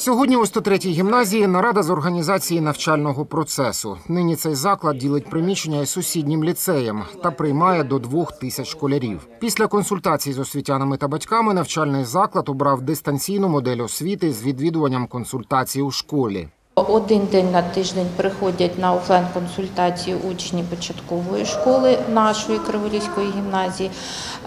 Сьогодні у 103-й гімназії нарада з організації навчального процесу. Нині цей заклад ділить приміщення із сусіднім ліцеєм та приймає до двох тисяч школярів. Після консультацій з освітянами та батьками навчальний заклад обрав дистанційну модель освіти з відвідуванням консультацій у школі. Один день на тиждень приходять на офлайн консультації учні початкової школи нашої Криворізької гімназії.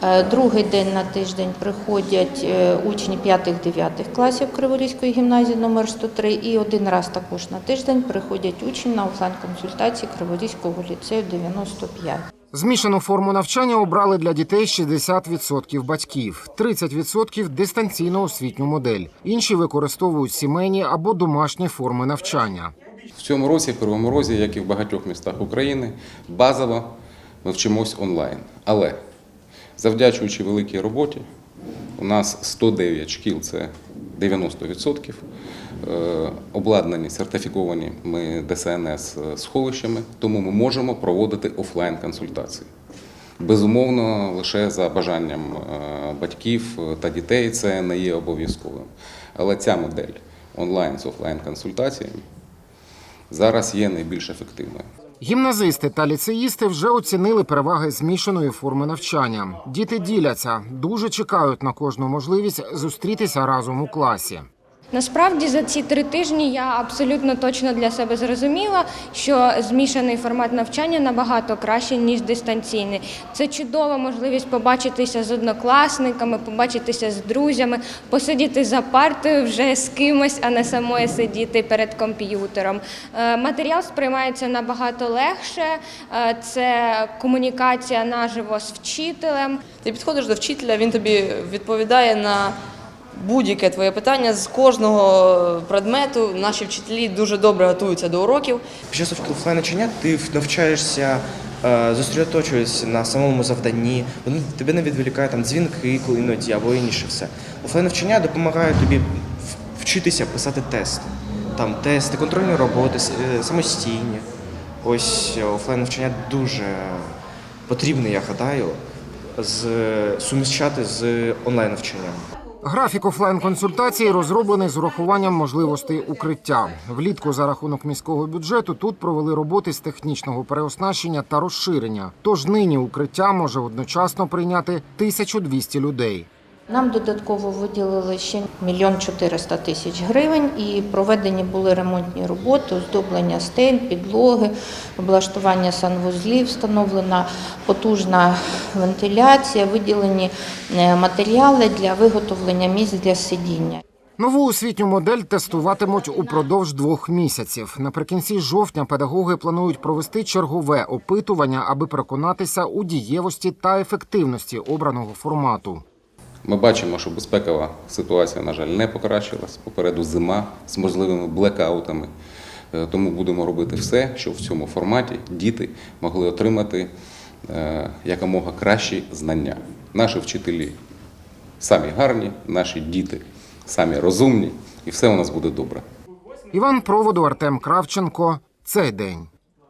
Е, Другий день на тиждень приходять е, учні 5-9 класів Криворізької гімназії номер 103 і один раз також на тиждень приходять учні на офлайн консультації Криворізького ліцею 95. Змішану форму навчання обрали для дітей 60% батьків, 30% – дистанційну освітню модель. Інші використовують сімейні або домашні форми навчання. В цьому році, в Первому Розі, як і в багатьох містах України, базово ми вчимось онлайн. Але завдячуючи великій роботі, у нас 109 шкіл це 90%. е, Обладнані, сертифіковані ми ДСНС е, сховищами, тому ми можемо проводити офлайн консультації. Безумовно, лише за бажанням е, батьків та дітей це не є обов'язковим. Але ця модель онлайн з офлайн консультаціями зараз є найбільш ефективною. Гімназисти та ліцеїсти вже оцінили переваги змішаної форми навчання. Діти діляться, дуже чекають на кожну можливість зустрітися разом у класі. Насправді за ці три тижні я абсолютно точно для себе зрозуміла, що змішаний формат навчання набагато краще ніж дистанційний. Це чудова можливість побачитися з однокласниками, побачитися з друзями, посидіти за партою вже з кимось, а не самою сидіти перед комп'ютером. Е, Матеріал сприймається набагато легше. Е, Це комунікація наживо з вчителем. Ти підходиш до вчителя, він тобі відповідає на будь-яке твоє питання з кожного предмету. Наші вчителі дуже добре готуються до уроків. Під час офлайн навчання ти навчаєшся, е, на самому завданні. Вони тебе не відволікають там дзвінки іноді або інше все. Офлайн навчання допомагає тобі вчитися писати тести. Там тести, контрольні роботи, е, самостійні. Ось е, офлайн навчання дуже потрібне, я гадаю, з, суміщати з онлайн навчанням. Графік офлайн консультації розроблений з урахуванням можливостей укриття. Влітку за рахунок міського бюджету тут провели роботи з технічного переоснащення та розширення. Тож нині укриття може одночасно прийняти 1200 людей. Нам додатково виділили ще мільйон 400 тисяч гривень і проведені були ремонтні роботи, оздоблення стель, підлоги, облаштування санвузлів, встановлена потужна вентиляція, виділені е, матеріали для виготовлення місць для сидіння. Нову освітню модель тестуватимуть упродовж двох місяців. Наприкінці жовтня педагоги планують провести чергове опитування, аби переконатися у дієвості та ефективності обраного формату. Ми бачимо, що безпекова ситуація, на жаль, не покращилась. Попереду зима з можливими блекаутами. Е, Тому будемо робити все, щоб в цьому форматі діти могли отримати е, якомога кращі знання. Наші вчителі самі гарні, наші діти самі розумні, і все у нас буде добре. Іван Проводу, Артем Кравченко. Цей день.